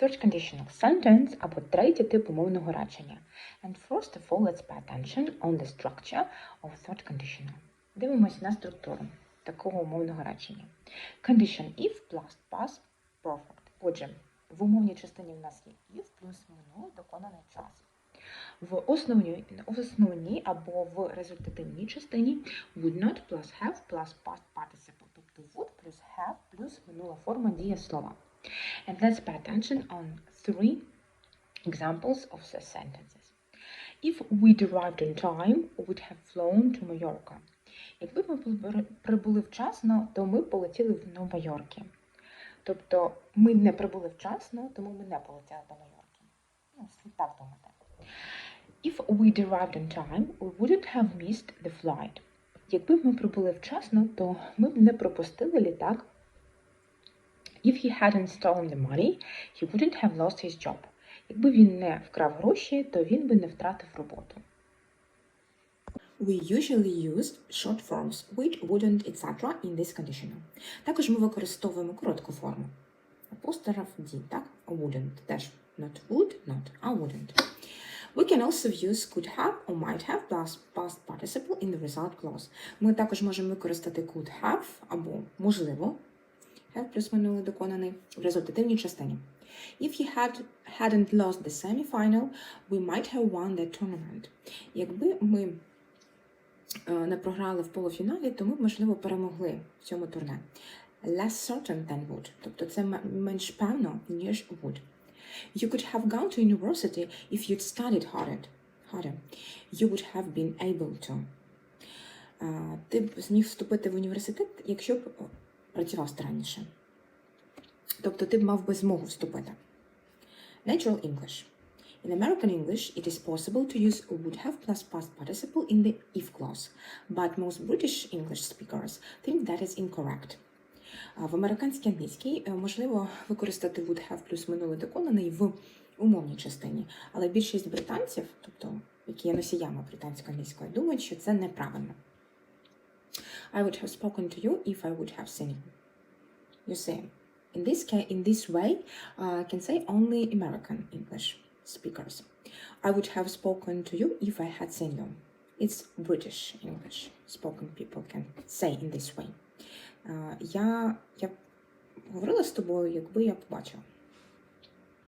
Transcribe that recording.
Third conditional sentence або третій тип умовного речення. And first of all, let's pay attention on the structure of third conditional. Дивимось на структуру такого умовного речення. Condition if plus past perfect. Отже, в умовній частині в нас є if плюс минулий доконаний час. В основній, або в результативній частині would not plus have plus past participle. Тобто would плюс have плюс минула форма дієслова. And let's pay attention on three examples of the sentences. If we'd arrived on time, we'd have flown to Mallorca. Якби ми прибули- вчасно, то ми полетіли в Нова-Йорки. Тобто ми не прибули вчасно, тому ми не полетіли до Майорки. Ну, слід так думати. If we'd arrived on time, we wouldn't have missed the flight. Якби ми прибули вчасно, то ми б не пропустили літак. If he hadn't stolen the money, he wouldn't have lost his job. Якби він не вкрав гроші, то він би не втратив роботу. We usually use short forms which, wouldn't, etc. in this conditional. Також ми використовуємо коротку форму. Apostrophe D, так? Wouldn't. Теж not would, not, а wouldn't. We can also use could have or might have plus past participle in the result clause. Ми також можемо використати could have або можливо плюс минулий доконаний в результативній частині. If he had, hadn't lost the semi-final, we might have won the tournament. Якби ми е, не програли в полуфіналі, то ми б, можливо, перемогли в цьому турне. Less certain than would. Тобто це менш певно, ніж would. You could have gone to university if you'd studied harder. You would have been able to. Е, Ти б зміг вступити в університет, якщо б працював старанніше. Тобто ти б мав би змогу вступити. Natural English. In American English, it is possible to use would have plus past participle in the if clause, but most British English speakers think that is incorrect. В американській англійській е, можливо використати would have плюс минулий доконаний в умовній частині, але більшість британців, тобто які є носіями британської англійської, думають, що це неправильно. I would have spoken to you if I would have seen you. You see, in this case, in this way, uh, I can say only American English speakers. I would have spoken to you if I had seen you. It's British English spoken people can say in this way. Uh, я, я б говорила з тобою, якби я побачила.